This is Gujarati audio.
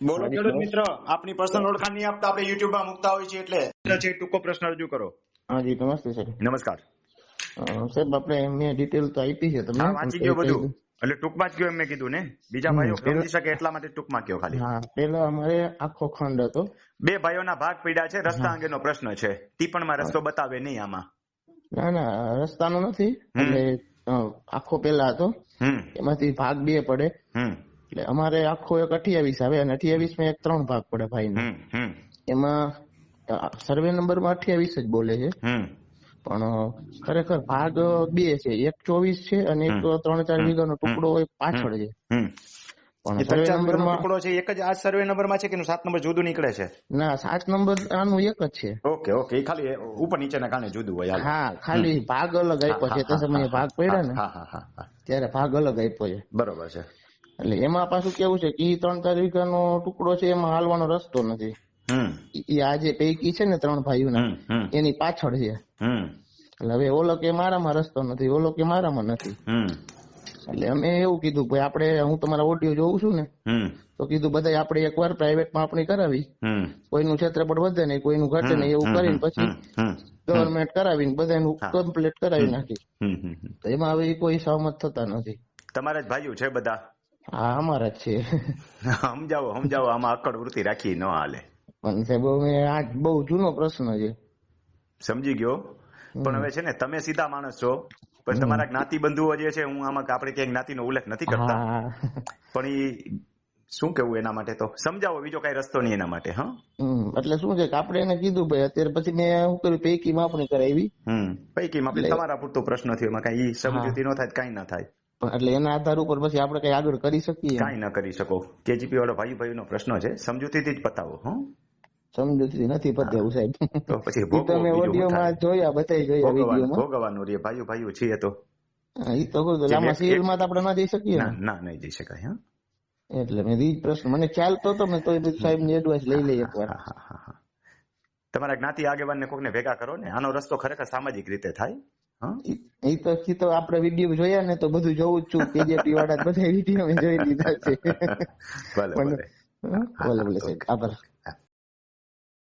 બોલો. ખેડૂત મિત્ર આપની પર્સનલ ઓળખાણ નહીં આપતા આપણે YouTube માં મૂકતા હોય છે એટલે. છે ટૂંકો પ્રશ્ન રજૂ કરો. હા જી નમસ્તે સર. નમસ્કાર. સાહેબ આપણે મેં ડિટેલ તો આપી છે તમે વાંચી ગયો બધું. એટલે ટૂંકમાં જ કયો એમ મેં કીધું ને. બીજા ભાઈઓ સમજી શકે એટલા માટે ટૂંકમાં કયો ખાલી. હા પેલા અમારે આખો ખંડ હતો. બે ભાઈઓના ભાગ પીડા છે રસ્તા અંગેનો પ્રશ્ન છે. ટીપણમાં રસ્તો બતાવે નહીં આમાં. ના ના રસ્તાનો નથી. એટલે આખો પેલા હતો. એમાંથી ભાગ બે પડે. એટલે અમારે આખો એક અઠ્યાવીસ આવે અને અઠ્યાવીસમાં એક ત્રણ ભાગ પડે ભાઈ હમ હમ. એમાં સર્વે નંબરમાં અઠ્યાવીસ જ બોલે છે. પણ ખરેખર ભાગ બે છે. એક ચોવીસ છે અને એક ત્રણ ચાર વીઘાનો ટુકડો પાછળ છે. હમ. પણ સર્વે નંબરમાં ટુકડો છે. એક જ આ સર્વે નંબરમાં છે કે એનું સાત નંબર જુદું નીકળે છે? ના સાત નંબર આનું એક જ છે. Okay okay. એ ખાલી ઉપર નીચેના કારણે જુદું હોય. હા ખાલી ભાગ અલગ આપ્યો છે. તે સમયે ભાગ પડ્યા ને. હા હા હા હા. ત્યારે ભાગ અલગ આપ્યો છે. બરોબર છે. એટલે એમાં પાછું કેવું છે કે ત્રણ ચાર વીઘાનો ટુકડો છે એમાં હાલવાનો રસ્તો નથી. એ ઈ- ઈ આ જે પૈકી છે ને ત્રણ ભાઈઓના એની પાછળ છે. એટલે હવે ઓલો કે મારામાં રસ્તો નથી ઓલો કે મારામાં નથી. એટલે અમે એવું કીધું ભાઈ આપણે હું તમારા ઓડિયો જોઉં છું ને. તો કીધું બધા આપણે એકવાર પ્રાઇવેટમાં આપણી કરાવી. કોઈનું ક્ષેત્રફળ વધે નહીં કોઈનું ઘટે નહીં એવું કરીને પછી ગવર્મેન્ટ કરાવીને બધાનું કમ્પ્લીટ કરાવી નાખી. તો એમાં હવે કોઈ સહમત થતા નથી. તમારા જ ભાઈઓ છે બધા? હા અમારા જ છે. સમજાવો સમજાવો આમાં અકડ વૃત્તિ રાખી ન હાલે. પણ સાહેબ આ બહુ જૂનો પ્રશ્ન છે. સમજી ગયો? પણ હવે છે ને તમે સીધા માણસ છો. પણ તમારા જ્ઞાતિ બંધુઓ જે છે હું આમાં આપણે ક્યાંય જ્ઞાતિનો ઉલ્લેખ નથી કરતા. પણ ઈ શું કેવું એના માટે તો? સમજાવો બીજો કઈ રસ્તો નહીં એના માટે હા? એટલે શું છે કે આપણે એને કીધું ભાઈ અત્યારે પછી મેં શું કર્યું પૈકી માપણી કરાવી. પૈકી માપણી. તમારા પૂરતો પ્રશ્ન થયો એમાં કઈ સમજૂતી ન થાય કઈ ના થાય. એટલે એના આધાર ઉપર પછી આપણે કઈ આગળ કરી શકીએ કઈ ના કરી શકો. કેજીપી વાળો ભાઈ ભાઈ નો પ્રશ્ન છે. સમજૂતીથી જ પતાવો હં. સમજૂતી નથી પતાવું સાહેબ. તો પછી ઈ ભોગવો તો મેં ઓડિયોમાં જોયા બધાય જોયા વિડીયોમાં. ભોગવવાનું રે. ભાઈઓ ભાઈઓ છીએ તો. એ તો કહું એક- સિવિલમાં તો આપણે ના જઈ શકીએ ના. નહીં જઈ શકાય હા. એટલે મેં ઈ પ્રશ્ન. મને ખ્યાલ તો હતો મેં તો સાહેબની એડવાઇસ લઈ લઈ એકવાર. તમારા જ્ઞાતિ આગેવાનને કોકને ભેગા કરો ને. આનો રસ્તો ખરેખર સામાજિક રીતે થાય. ઈ તો ઈ તો આપણે વીડિયો જોયા ને તો બધું જોવું જ છું. કેજેપી વાળા બધા વીડિયો મેં જોઈ લીધા છે. ભલે ભલે. ભલે ભલે સાહેબ. આભાર.